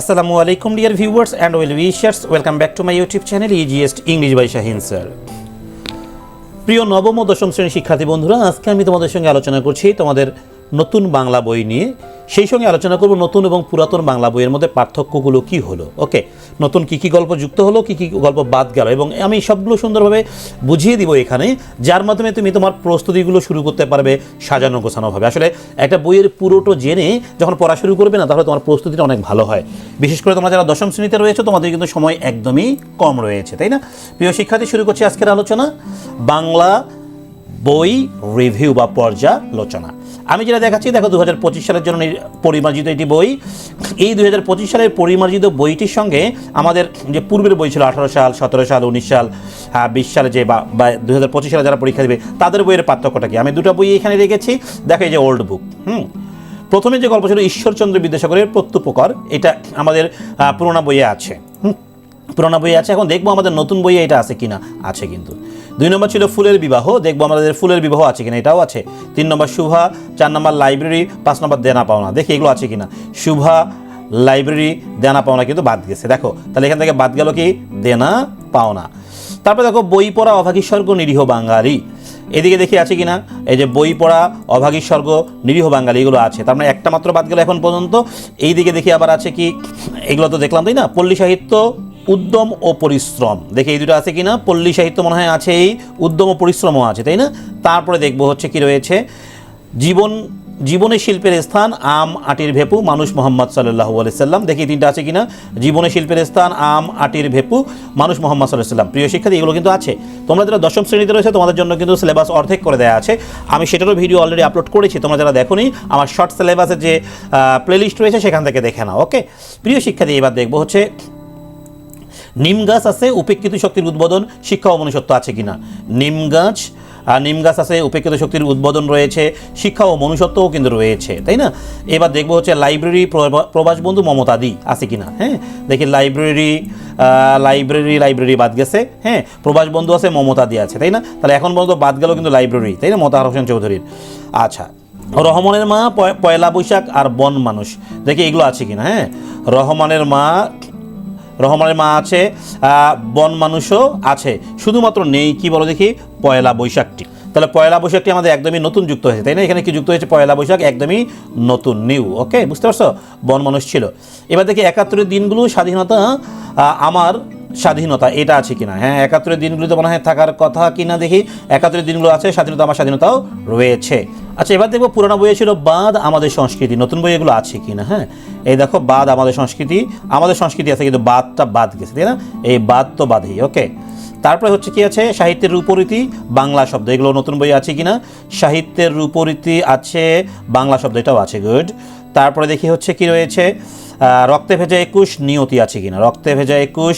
আসসালামু আলাইকুম dear viewers and well wishers welcome back to my YouTube channel easiest English by Shahin sir প্রিয় নবম ও দশম শ্রেণির শিক্ষার্থী বন্ধুরা, আজকে আমি তোমাদের সঙ্গে আলোচনা করছি তোমাদের নতুন বাংলা বই নিয়ে। সেই সঙ্গে আলোচনা করব নতুন এবং পুরাতন বাংলা বইয়ের মধ্যে পার্থক্যগুলো কি হলো। ওকে, নতুন কি কি গল্প যুক্ত হলো, কি কি গল্প বাদ গেল, এবং আমি সবগুলো সুন্দরভাবে বুঝিয়ে দিব এখানে, যার মাধ্যমে তুমি তোমার প্রস্তুতিগুলো শুরু করতে পারবে সাজানো গোছানোভাবে আসলে একটা বইয়ের পুরোটো জেনে যখন পড়া শুরু করবে না, তাহলে তোমার প্রস্তুতিটা অনেক ভালো হয়। বিশেষ করে তোমরা যারা দশম শ্রেণীতে রয়েছে, তোমাদের কিন্তু সময় একদমই কম রয়েছে, তাই না? প্রিয় শিক্ষার্থী, শুরু করছি আজকের আলোচনা। বাংলা বই রিভিউ বা পর্যালোচনা। আমি যেটা দেখাচ্ছি, দেখো দু হাজার পঁচিশ সালের জন্য পরিমার্জিত এটি বই। এই দুই হাজার পঁচিশ সালের পরিমার্জিত বইটির সঙ্গে আমাদের যে পূর্বের বই ছিল আঠারো সাল, সতেরো সাল, উনিশ সাল বিশ সালে যে বা দু হাজার পঁচিশ সালে যারা পরীক্ষা দেবে, তাদের বইয়ের পার্থক্যটা কি? আমি দুটো বই এখানে রেখেছি। দেখো এই যে ওল্ড বুক হুম? প্রথমে যে গল্প ছিল ঈশ্বরচন্দ্র বিদ্যাসাগরের প্রত্যুপকর, এটা আমাদের পুরোনো বইয়ে আছে, হুম? পুরোনো বই আছে, এখন দেখব আমাদের নতুন বইয়ে এটা আছে কিনা, আছে কিন্তু। দুই নম্বর ছিল ফুলের বিবাহ, দেখব আমাদের ফুলের বিবাহ আছে কিনা, এটাও আছে। তিন নম্বর শুভা, চার নম্বর লাইব্রেরি, পাঁচ নম্বর দেনা পাওনা, দেখি এগুলো আছে কিনা। শুভা, লাইব্রেরি, দেনা পাওনা কিন্তু বাদ গেছে, দেখো। তাহলে এখান থেকে বাদ গেল কি? দেনা পাওনা। তারপরে দেখো, বই পড়া অভাগী স্বর্গ, নিরীহ বাঙালি। এদিকে দেখি আছে কিনা? এই যে বই পড়া অভাগী স্বর্গ, নিরীহ বাঙালি, এগুলো আছে। তার মানে একটা মাত্র বাদ গেল এখন পর্যন্ত। এই দিকে দেখি আবার আছে কি? এগুলো তো দেখলাম, তাই না? পল্লী সাহিত্য উদ্যম ও পরিশ্রম। দেখে এই দুটো আছে কিনা? পল্লী সাহিত্য মনে হয় আছে এই, উদ্যম ও পরিশ্রমও আছে, তাই না? তারপরে দেখব হচ্ছে কি রয়েছে। জীবন জীবনে শিল্পের স্থান, আম, আটির ভেপু, মানুষ মোহাম্মদ সাল্লাহ সাল্লাম। দেখি তিনটা আছে কিনা? জীবনে শিল্পের স্থান, আম, আটির ভেপু, মানুষ মোহাম্মদ সাল্লাহ সাল্লাম। প্রিয় শিক্ষার্থী, এগুলো কিন্তু আছে। তোমরা যারা দশম শ্রেণীতে রয়েছে, তোমাদের জন্য কিন্তু সিলেবাস অর্ধেক করে দেওয়া আছে। আমি সেটারও ভিডিও অলরেডি আপলোড করেছি, তোমরা যারা দেখোনি, আমার শর্ট সিলেবাসের যে প্লেলিস্ট রয়েছে, সেখান থেকে দেখে নাও ওকে প্রিয় শিক্ষার্থী, এবার দেখব হচ্ছে নিম গাছ আছে, উপেক্ষিত শক্তির উদ্বোধন, শিক্ষা ও মনুষ্যত্ব আছে কিনা? নিম গাছ আর নিম গাছ আছে, উপেক্ষিত শক্তির উদ্বোধন রয়েছে, শিক্ষা ও মনুষ্যত্বও কিন্তু রয়েছে, তাই না? এবার দেখব হচ্ছে লাইব্রেরি প্রবা- প্রবাস বন্ধু মমতাদি আছে কিনা হ্যাঁ? দেখি লাইব্রেরি লাইব্রেরি লাইব্রেরি বাদ গেছে হ্যাঁ? প্রবাস বন্ধু আছে মমতাদি আছে, তাই না? তাহলে এখন পর্যন্ত বাদ গেল কিন্তু লাইব্রেরি, তাই না? মতাহার হোসেন চৌধুরীর। আচ্ছা রহমানের মা পয়- পয়লা বৈশাখ আর বন মানুষ, দেখি এগুলো আছে কিনা হ্যাঁ? রহমানের মা রহমানের মা আছে বন মানুষও আছে। শুধুমাত্র নেই, কি বলো দেখি? পয়লা বৈশাখটি। তাহলে পয়লা বৈশাখটি আমাদের একদমই নতুন যুক্ত হয়েছে, তাই না? এখানে কি যুক্ত হয়েছে? পয়লা বৈশাখ একদমই নতুন নিউ ওকে বুঝতে পারছ? বন মানুষ ছিল। এবার দেখি একাত্তরের দিনগুলো, স্বাধীনতা আমার স্বাধীনতা, এটা আছে কিনা? হ্যাঁ একাত্তরের দিনগুলিতে মনে হয় থাকার কথা কিনা দেখি? একাত্তরের দিনগুলো আছে, স্বাধীনতা, আমার স্বাধীনতাও রয়েছে। আচ্ছা এবার দেখব পুরোনো বইয়ে ছিল বাদ আমাদের সংস্কৃতি। নতুন বই এগুলো আছে কি না হ্যাঁ? এই দেখো বাদ আমাদের সংস্কৃতি। আমাদের সংস্কৃতি আছে কিন্তু বাদটা বাদ গেছে, তাই না? এই বাদ তো বাদেই ওকে? তারপরে হচ্ছে কি আছে? সাহিত্যের রূপরীতি, বাংলা শব্দ। এগুলো নতুন বই আছে কি না সাহিত্যের রূপরীতি আছে, বাংলা শব্দ এটাও আছে, গুড। তারপরে দেখি হচ্ছে কি রয়েছে? রক্তে ভেজা একুশ, নিয়তি আছে কিনা? রক্তে ভেজা একুশ,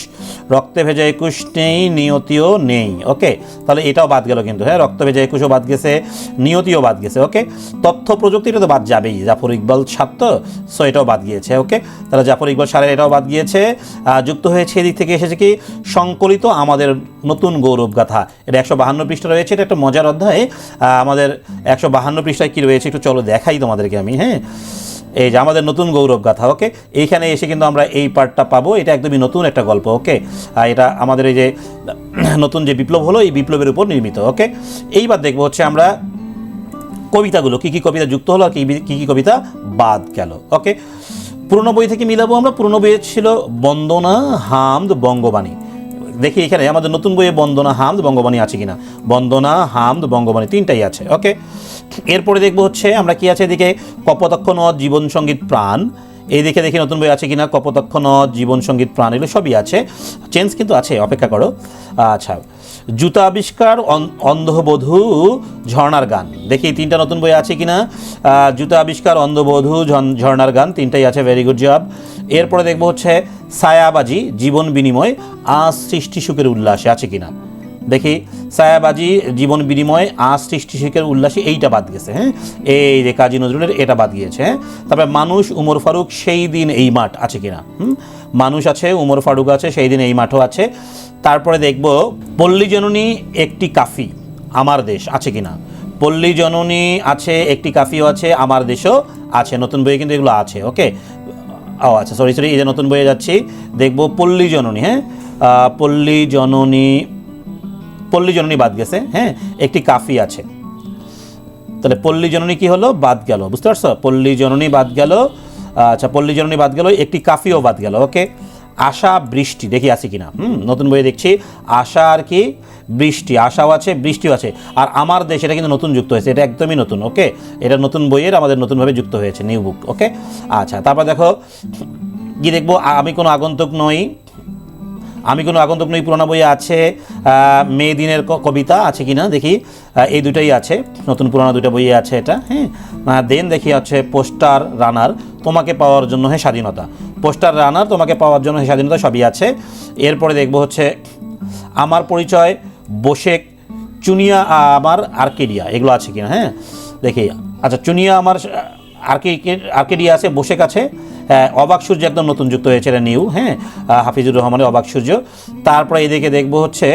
রক্তে ভেজা একুশ নেই, নিয়তিও নেই। ওকে তাহলে এটাও বাদ গেল কিন্তু হ্যাঁ? রক্ত ভেজা একুশও বাদ গেছে, নিয়তিও বাদ গেছে ওকে তথ্য প্রযুক্তিটা তো বাদ যাবেই। জাফর ইকবাল ছাত্র সো এটাও বাদ গিয়েছে ওকে তাহলে জাফর ইকবাল সারের এটাও বাদ গিয়েছে। যুক্ত হয়েছে এদিক থেকে এসেছে কি? সংকলিত আমাদের নতুন গৌরব গাথা। এটা একশো বাহান্ন পৃষ্ঠা রয়েছে, এটা একটা মজার অধ্যায়। আমাদের একশো বাহান্ন পৃষ্ঠায় কী রয়েছে একটু চলো দেখাই তোমাদেরকে আমি হ্যাঁ? এই যে আমাদের নতুন গৌরব গাথা ওকে এইখানে এসে কিন্তু আমরা এই পার্টটা পাবো। এটা একদমই নতুন একটা গল্প ওকে এটা আমাদের এই যে নতুন যে বিপ্লব হলো, এই বিপ্লবের উপর নির্মিত ওকে এইবার দেখব হচ্ছে আমরা কবিতাগুলো, কী কী কবিতা যুক্ত হলো আর কী কী কী কবিতা বাদ গেল ওকে পুরনো বই থেকে মিলাবো আমরা। পুরনো বইয়ে ছিল বন্দনা হামদ বঙ্গবাণী। দেখি এখানে আমাদের নতুন বইয়ে বন্দনা, হামদ, বঙ্গবাণী আছে কিনা? বন্দনা, হামদ, বঙ্গবাণী, তিনটাই আছে ওকে এরপরে দেখব হচ্ছে, আমরা কি আছে এদিকে? কপতক্ষ নদ, জীবন সংগীত, প্রাণ। এইদিকে দেখি নতুন বই আছে কিনা? কপতক্ষ নদ, জীবন সংগীত, প্রাণ, এগুলো সবই আছে। চেঞ্জ কিন্তু আছে, অপেক্ষা করো। আচ্ছা জুতা আবিষ্কার, অন- অন্ধবধূ, ঝর্ণার গান। দেখি তিনটা নতুন বই আছে কিনা? জুতা আবিষ্কার, অন্ধবধূ ঝর্ণার গান, তিনটাই আছে ভেরি গুড জব এরপরে দেখব হচ্ছে ছায়াবাজি, জীবন বিনিময় আজ সৃষ্টি সুখের উল্লাসে আছে কিনা? দেখি, ছায়াবাজি, জীবন বিনিময় আজ সৃষ্টি সুখের উল্লাসে এইটা বাদ গেছে হ্যাঁ? এই যে কাজী নজরুলের এটা বাদ গিয়েছে হ্যাঁ? তারপরে মানুষ, উমর ফারুক, সেই দিন এই মাঠ আছে কিনা? মানুষ আছে, উমর ফারুক আছে, সেই দিন এই মাঠও আছে। তারপরে দেখব, পল্লী জননী একটি কাফি, আমার দেশ আছে কিনা? পল্লী জননী আছে, একটি কাফিও আছে, আমার দেশও আছে, নতুন বইয়ে কিন্তু এগুলো আছে ওকে ও আচ্ছা সরি সরি এই যে নতুন বইয়ে যাচ্ছি, দেখব পল্লী জননী হ্যাঁ? পল্লী জননী পল্লী জননী বাদ গেছে হ্যাঁ? একটি কাফি আছে। তাহলে পল্লী জননী কি হলো? বাদ গেল, বুঝতে পারছ? পল্লী জননী বাদ গেল আচ্ছা পল্লী জননী বাদ গেল, একটি কাফিও বাদ গেল, ওকে? আশা বৃষ্টি, দেখি আছে কিনা। হুম, নতুন বইয়ে দেখছি, আশা আর কি? বৃষ্টি আশাও আছে বৃষ্টিও আছে। আর আমার দেশ এটা কিন্তু নতুন যুক্ত হয়েছে এটা একদমই নতুন ওকে? এটা নতুন বইয়ের আমাদের নতুনভাবে যুক্ত হয়েছে নিউ বুক ওকে? আচ্ছা তারপর দেখো কি দেখব আমি কোনো আগন্তুক নই আমি কোনো আগন্তুক নই পুরোনো বইয়ে আছে আহ, মে দিনের কবিতা আছে কি না দেখি এই দুটাই আছে নতুন পুরোনো দুটো বইয়ে আছে এটা হ্যাঁ? দেন দেখি আছে পোস্টার রানার তোমাকে পাওয়ার জন্য হ্যাঁ স্বাধীনতা। পোস্টার রানার তোমাকে পাওয়ার জন্য স্বাধীনতা সবই আছে। এরপরে দেখব হচ্ছে আমার পরিচয় বোশেক চুনিয়া আমার আর্কেডিয়া এগুলো আছে কিনা হ্যাঁ? দেখি। আচ্ছা চুনিয়া আমার আর্কে আর্কেডিয়া আছে বোশেক আছে হ্যাঁ, অবাক সূর্য একদম নতুন যুক্ত হয়েছে এটা নিউ হ্যাঁ? হাফিজুর রহমানের অবাক সূর্য। তারপরে এদিকে দেখব হচ্ছে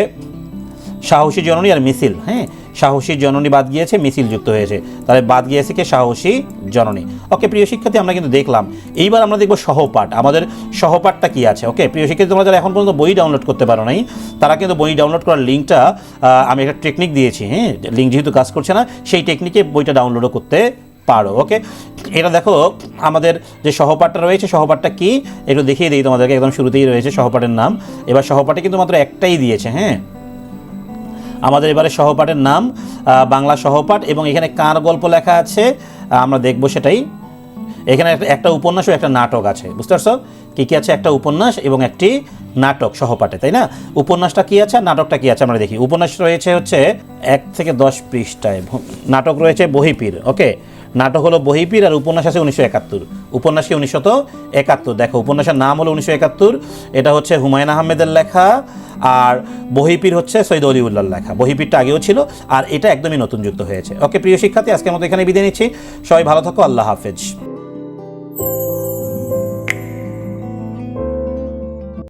সাহসী জননী আর মিছিল হ্যাঁ? সাহসী জননী বাদ গিয়েছে, মিছিল যুক্ত হয়েছে। তাহলে বাদ গিয়েছে কি? সাহসী জননী। ওকে, প্রিয় শিক্ষার্থী, আমরা কিন্তু দেখলাম। এইবার আমরা দেখব সহপাঠ। আমাদের সহপাঠটা কি আছে? ওকে, প্রিয় শিক্ষার্থী, তোমরা যারা এখন পর্যন্ত বই ডাউনলোড করতে পারো নাই, তারা কিন্তু বই ডাউনলোড করার লিঙ্কটা আমি একটা টেকনিক দিয়েছি হ্যাঁ? লিঙ্ক যেহেতু কাজ করছে না, সেই টেকনিকে বইটা ডাউনলোডও করতে পারো, ওকে? এটা দেখো, আমাদের যে সহপাঠটা রয়েছে, সহপাঠটা কি? একটু দেখিয়ে দিই তোমাদেরকে, একদম শুরুতেই রয়েছে সহপাঠের নাম। এবার সহপাঠে কিন্তু মাত্র একটাই দিয়েছে হ্যাঁ? আমাদের এবারে সহপাঠের নাম বাংলা সহপাঠ এবং এখানে কার গল্প লেখা আছে আমরা দেখব সেটাই। এখানে একটা- উপন্যাস ও একটা নাটক আছে, বুঝতে পারছ? কী কী আছে? একটা উপন্যাস এবং একটি নাটক সহপাঠে, তাই না? উপন্যাসটা কী আছে নাটকটা কী আছে আমরা দেখি। উপন্যাস রয়েছে হচ্ছে এক থেকে দশ পৃষ্ঠায় নাটক রয়েছে বহিপীর, ওকে? নাটক হলো বহিপীর আর উপন্যাস আছে উনিশশো একাত্তর। উপন্যাস কি উনিশশো একাত্তর? দেখো, উপন্যাসের নাম হলো উনিশশো একাত্তর। এটা হচ্ছে হুমায়ুন আহমেদের লেখা আর বহিপীর হচ্ছে সৈয়দ অলিউল্লাহর লেখা। বহিপীরটা আগেও ছিল আর এটা একদমই নতুন যুক্ত হয়েছে। ওকে, প্রিয় শিক্ষার্থী, আজকের মতো এখানে বিদায় নিচ্ছি। সবাই ভালো থাকো, আল্লাহ হাফেজ।